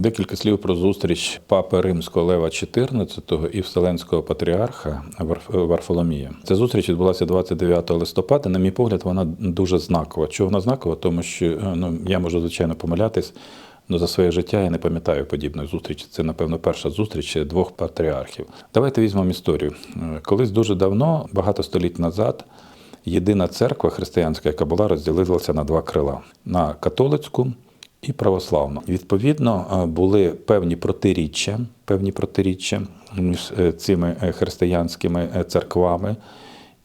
Декілька слів про зустріч папи Римського Лева XIV і Вселенського патріарха Варф- Варфоломія. Ця зустріч відбулася 29 листопада. На мій погляд, вона дуже знакова. Чого вона знакова? Тому що е, ну, я можу звичайно помилятись. але за своє життя я не пам'ятаю подібної зустрічі. Це, напевно, перша зустріч двох патріархів. Давайте візьмемо історію. Е, Колись дуже давно, багато століть назад, єдина церква християнська, яка була, розділилася на два крила: на католицьку і православну. Відповідно, е, були певні протиріччя, певні протиріччя між е, цими е, християнськими церквами.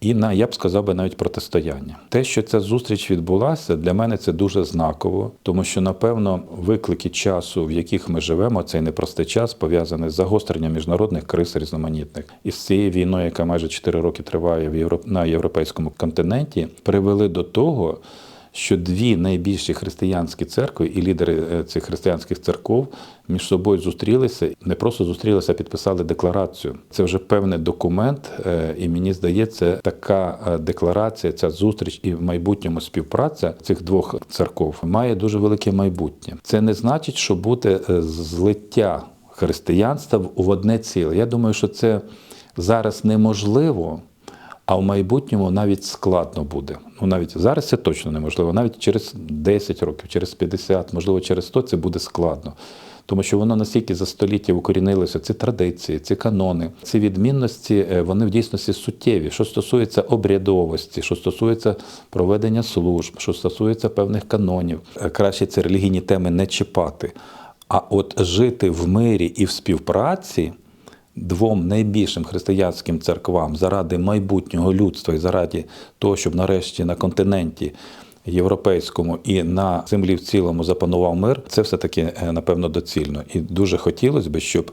І на я б сказав би навіть протистояння. Те, що ця зустріч відбулася, для мене це дуже знаково, тому що напевно виклики часу, в яких ми живемо, цей непростий час пов'язаний з загостренням міжнародних криз різноманітних і з цією війною, яка майже 4 роки триває в Європ... на європейському континенті, привели до того, що дві найбільші християнські церкви і лідери е, цих християнських церков між собою зустрілися, не просто зустрілися, а підписали декларацію. Це вже певний документ, е, і мені здається, така е, декларація, ця зустріч і в майбутньому співпраця цих двох церков має дуже велике майбутнє. Це не значить, що буде злиття християнства в одне ціле. Я думаю, що це зараз неможливо. А в майбутньому навіть складно буде. Ну навіть зараз це точно неможливо. Навіть через 10 років, через 50, можливо, через 100 це буде складно. Тому що воно настільки за століття укорінилося, ці традиції, ці канони, ці відмінності, е, вони в дійсності суттєві. Що стосується обрядовості, що стосується проведення служб, що стосується певних канонів, Е, краще ці релігійні теми не чіпати. А от жити в мирі і в співпраці двом найбільшим християнським церквам заради майбутнього людства і заради того, щоб нарешті на континенті європейському і на землі в цілому запанував мир, це все таки напевно доцільно. І дуже хотілося б, щоб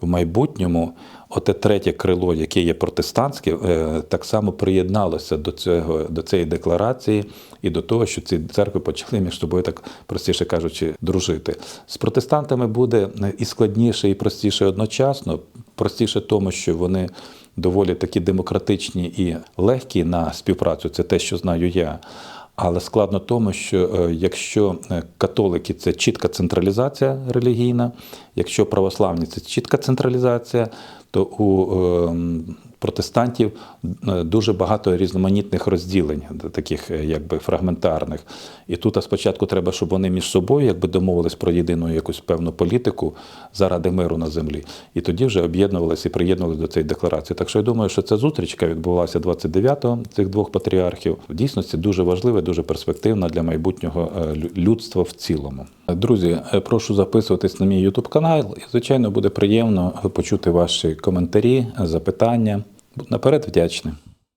в майбутньому оте третє крило, яке є протестантське, е, так само приєдналося до цього до цієї декларації і до того, що ці церкви почали між собою так простіше кажучи, дружити. З протестантами буде і складніше, і простіше одночасно. Простіше тому, що вони доволі такі демократичні і легкі на співпрацю. Це те, що знаю я. Але складно тому, що е, якщо е, католики це чітка централізація релігійна, якщо православні це чітка централізація, то у е, протестантів е, дуже багато різноманітних розділень, таких е, якби фрагментарних. І тут спочатку треба, щоб вони між собою якби домовились про єдину якусь певну політику заради миру на землі. І тоді вже об'єднувалися і приєднувалися до цієї декларації. Так що я думаю, що ця зустріч, яка відбулася 29-го цих двох патріархів, в дійсності дуже важлива, дуже перспективна для майбутнього е, людства в цілому. Друзі, е, прошу записуватись на мій YouTube канал, і звичайно буде приємно почути ваші коментарі, запитання. Наперед вдячний.